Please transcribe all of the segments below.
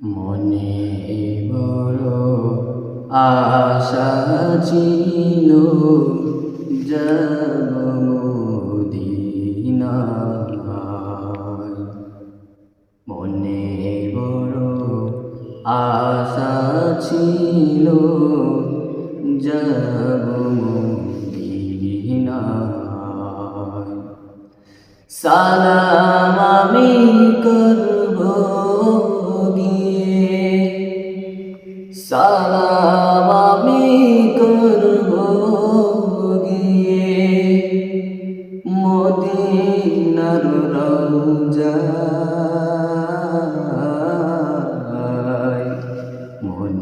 মনে বড় আশা ছিল যাব মনে বড় আশা ছিল যাব মদিনায়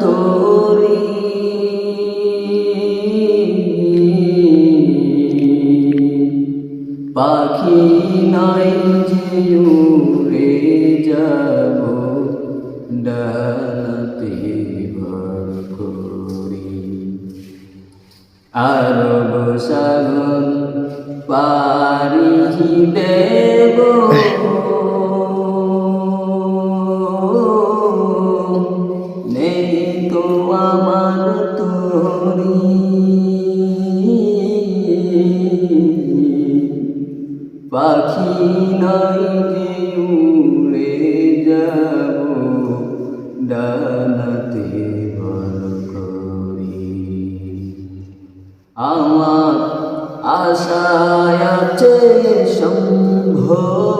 তোরি। পাখি নাই যে উড়ে যাব ভর করি। আরব সাগর পারি দেব আমার তোরি। পাখি নাই যে উড়ে যাব ডানাতে বল করি। আমার আশায় আছে সম্ভল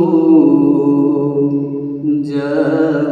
的